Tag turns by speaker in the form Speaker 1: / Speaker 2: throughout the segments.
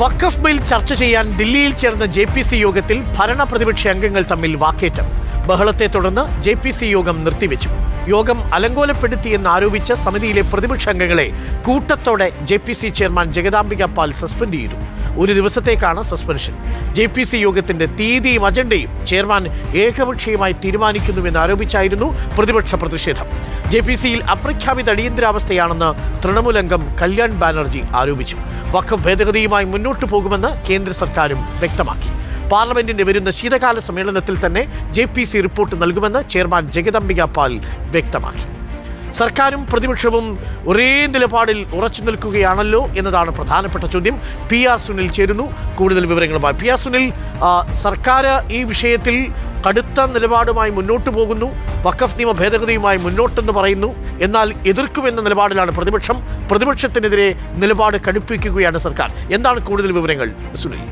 Speaker 1: വഖഫ് bill ചർച്ച ചെയ്യാൻ ദില്ലിയിൽ ചേർന്ന ജെ പി സി യോഗത്തിൽ ഭരണ പ്രതിപക്ഷ അംഗങ്ങൾ തമ്മിൽ വാക്കേറ്റം. ബഹളത്തെ തുടർന്ന് ജെ പി സി യോഗം നിർത്തിവെച്ചു. യോഗം അലങ്കോലപ്പെടുത്തിയെന്ന് ആരോപിച്ച സമിതിയിലെ പ്രതിപക്ഷ അംഗങ്ങളെ കൂട്ടത്തോടെ J P C chairman Jagadambika Pal suspend ചെയ്തു. ഒരു ദിവസത്തേക്കാണ് സസ്പെൻഷൻ. ജെ പി സി യോഗത്തിന്റെ തീയതിയും അജണ്ടയും ചെയർമാൻ ഏകപക്ഷീയമായി തീരുമാനിക്കുന്നുവെന്ന് ആരോപിച്ചായിരുന്നു പ്രതിപക്ഷ പ്രതിഷേധം. ജെ പി സിയിൽ അപ്രഖ്യാപിത അടിയന്തരാവസ്ഥയാണെന്ന് തൃണമൂൽ അംഗം കല്യാൺ ബാനർജി ആരോപിച്ചു. വഖഫ് ഭേദഗതിയുമായി മുന്നോട്ട് പോകുമെന്ന് കേന്ദ്ര സർക്കാരും വ്യക്തമാക്കി. പാർലമെന്റിന്റെ വരുന്ന ശീതകാല സമ്മേളനത്തിൽ തന്നെ ജെ റിപ്പോർട്ട് നൽകുമെന്ന് ചെയർമാൻ ജഗദംബിക പാൽ വ്യക്തമാക്കി. സർക്കാരും പ്രതിപക്ഷവും ഒരേ നിലപാടിൽ ഉറച്ചു നിൽക്കുകയാണല്ലോ എന്നതാണ് പ്രധാനപ്പെട്ട ചോദ്യം. പി ആർ സുനിൽ ചേരുന്നു. കൂടുതൽ വിവരങ്ങളുമായി പി ആർ സുനിൽ സർക്കാർ ഈ വിഷയത്തിൽ കടുത്ത നിലപാടുമായി മുന്നോട്ട് പോകുന്നു. വഖഫ് നിയമ ഭേദഗതിയുമായി മുന്നോട്ടെന്ന് പറയുന്നു. എന്നാൽ എതിർക്കുമെന്ന നിലപാടിലാണ് പ്രതിപക്ഷം. പ്രതിപക്ഷത്തിനെതിരെ നിലപാട് കടുപ്പിക്കുകയാണ് സർക്കാർ. എന്താണ് കൂടുതൽ വിവരങ്ങൾ സുനിൽ?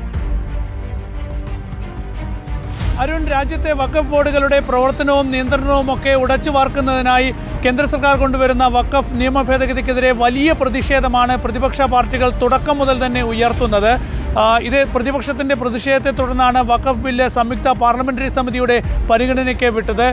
Speaker 2: അരുൺ രാജ്യത്തെ വഖഫ് ബോർഡുകളുടെ പ്രവർത്തനവും നിയന്ത്രണവും ഒക്കെ ഉടച്ചു വാർക്കുന്നതിനായി കേന്ദ്ര സർക്കാർ കൊണ്ടുവരുന്ന വഖഫ് നിയമ ഭേദഗതിക്കെതിരെ വലിയ പ്രതിഷേധമാണ് പ്രതിപക്ഷ പാർട്ടികൾ തുടക്കം മുതൽ തന്നെ ഉയർത്തുന്നത്. ഇത് പ്രതിപക്ഷത്തിന്റെ പ്രതിഷേധത്തെ തുടർന്നാണ് വഖഫ് ബില്ല് സംയുക്ത പാർലമെന്ററി സമിതിയുടെ പരിഗണനയ്ക്ക് വിട്ടത്.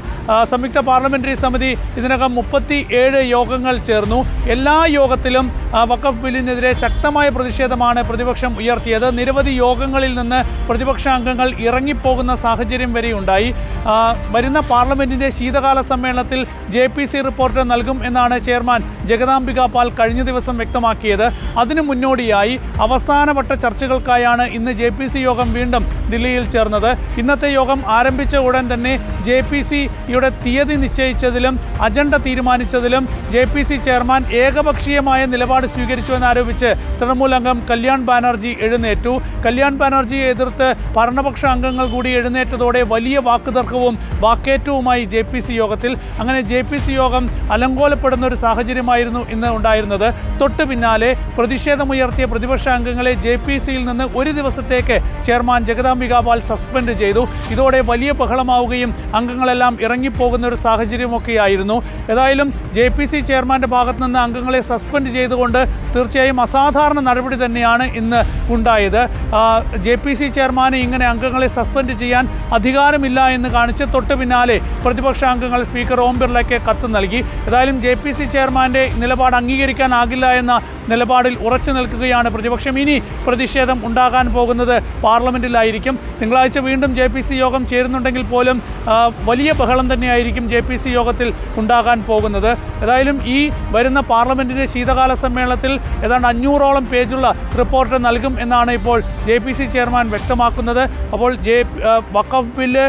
Speaker 2: സംയുക്ത പാർലമെന്ററി സമിതി ഇതിനകം മുപ്പത്തി ഏഴ് യോഗങ്ങൾ ചേർന്നു. എല്ലാ യോഗത്തിലും വഖഫ് ബില്ലിനെതിരെ ശക്തമായ പ്രതിഷേധമാണ് പ്രതിപക്ഷം ഉയർത്തിയത്. നിരവധി യോഗങ്ങളിൽ നിന്ന് പ്രതിപക്ഷ അംഗങ്ങൾ ഇറങ്ങിപ്പോകുന്ന സാഹചര്യം വരെ ഉണ്ടായി. വരുന്ന പാർലമെന്റിന്റെ ശീതകാല സമ്മേളനത്തിൽ ജെ പി സി റിപ്പോർട്ട് നൽകും എന്നാണ് ചെയർമാൻ ജഗദാംബിക പാൽ കഴിഞ്ഞ ദിവസം വ്യക്തമാക്കിയത്. അതിനു മുന്നോടിയായി അവസാനവട്ട ചർച്ചകൾക്കായാണ് ഇന്ന് ജെ പി സി യോഗം വീണ്ടും ദില്ലിയിൽ ചേർന്നത്. ഇന്നത്തെ യോഗം ആരംഭിച്ച ഉടൻ തന്നെ ജെ പി സിയുടെ തീയതി നിശ്ചയിച്ചതിലും അജണ്ട തീരുമാനിച്ചതിലും ജെ പി സി ചെയർമാൻ ഏകപക്ഷീയമായ നിലപാട് സ്വീകരിച്ചു സ്വീകരിച്ചുവെന്നാരോപിച്ച് തൃണമൂൽ അംഗം കല്യാൺ ബാനർജി എഴുന്നേറ്റു. കല്യാൺ ബാനർജിയെ എതിർത്ത് ഭരണപക്ഷ അംഗങ്ങൾ കൂടി എഴുന്നേറ്റതോടെ വലിയ വാക്കുതർക്കവും വാക്കേറ്റവുമായി ജെ പി സി യോഗത്തിൽ. അങ്ങനെ ജെ പി സി യോഗം അലങ്കോലപ്പെടുന്ന ഒരു സാഹചര്യമായിരുന്നു ഇന്ന് ഉണ്ടായിരുന്നത്. തൊട്ടു പിന്നാലെ പ്രതിഷേധമുയർത്തിയ പ്രതിപക്ഷ അംഗങ്ങളെ ജെ പി സിയിൽ നിന്ന് ഒരു ദിവസത്തേക്ക് ചെയർമാൻ ജഗദാംബിക പാൽ സസ്പെൻഡ് ചെയ്തു. ഇതോടെ വലിയ ബഹളമാവുകയും അംഗങ്ങളെല്ലാം ഇറങ്ങിപ്പോകുന്ന ഒരു സാഹചര്യമൊക്കെയായിരുന്നു. ഏതായാലും ജെ പി സി ചെയർമാന്റെ ഭാഗത്ത് നിന്ന് അംഗങ്ങളെ സസ്പെൻഡ് ചെയ്തുകൊണ്ട് തീർച്ചയായും അസാധാരണ നടപടി തന്നെയാണ് ഇന്ന് ഉണ്ടായത്. ജെ പി സി ചെയർമാന് ഇങ്ങനെ അംഗങ്ങളെ സസ്പെൻഡ് ചെയ്യാൻ അധികാരമില്ല എന്ന് കാണിച്ച് തൊട്ട് പിന്നാലെ പ്രതിപക്ഷ അംഗങ്ങൾ സ്പീക്കർ ഓം ബിർളയ്ക്ക് കത്ത് നൽകി. ഏതായാലും ജെ പി സി ചെയർമാന്റെ നിലപാട് അംഗീകരിക്കാനാകില്ല എന്ന നിലപാടിൽ ഉറച്ചു നിൽക്കുകയാണ് പ്രതിപക്ഷം. ഇനി പ്രതിഷേധം ഉണ്ടാകാൻ പോകുന്നത് പാർലമെന്റിലായിരിക്കും തിങ്കളാഴ്ച വീണ്ടും ജെ പി സി യോഗം ചേരുന്നുണ്ടെങ്കിൽ പോലും വലിയ ബഹളം തന്നെയായിരിക്കും ജെ പി സി യോഗത്തിൽ ഉണ്ടാകാൻ പോകുന്നത്. ഏതായാലും ഈ വരുന്ന പാർലമെന്റിന്റെ ശീതകാല സമ്മേളനത്തിൽ ഏതാണ്ട് അഞ്ഞൂറോളം പേജുള്ള റിപ്പോർട്ട് നൽകും എന്നാണ് ഇപ്പോൾ ജെ പി സി ചെയർമാൻ വ്യക്തമാക്കുന്നത്. അപ്പോൾ ജെ വഖഫ് ബില്ല്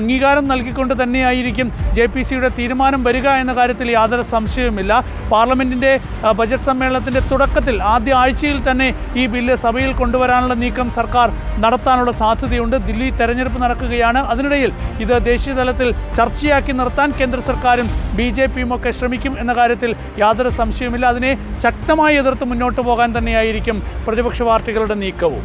Speaker 2: അംഗീകാരം നൽകിക്കൊണ്ട് തന്നെയായിരിക്കും ജെ പി സിയുടെ തീരുമാനം വരിക എന്ന കാര്യത്തിൽ യാതൊരു സംശയവുമില്ല. പാർലമെന്റിന്റെ ബജറ്റ് സമ്മേളനത്തിന്റെ തുടക്കത്തിൽ ആദ്യ ആഴ്ചയിൽ തന്നെ ഈ ബില്ല് സഭയിൽ കൊണ്ടുവരാനുള്ള നീക്കം സർക്കാർ നടത്താനുള്ള സാധ്യതയുണ്ട്. ദില്ലി തെരഞ്ഞെടുപ്പ് നടക്കുകയാണ്. അതിനിടയിൽ ഇത് ദേശീയ തലത്തിൽ ചർച്ചയാക്കി നിർത്താൻ കേന്ദ്ര സർക്കാരും ബി ജെ പിയും ഒക്കെ ശ്രമിക്കും എന്ന കാര്യത്തിൽ യാതൊരു സംശയവുമില്ല. അതിനെ ശക്തമായി എതിർത്ത് മുന്നോട്ട് പോകാൻ തന്നെയായിരിക്കും പ്രതിപക്ഷ പാർട്ടികളുടെ നീക്കവും.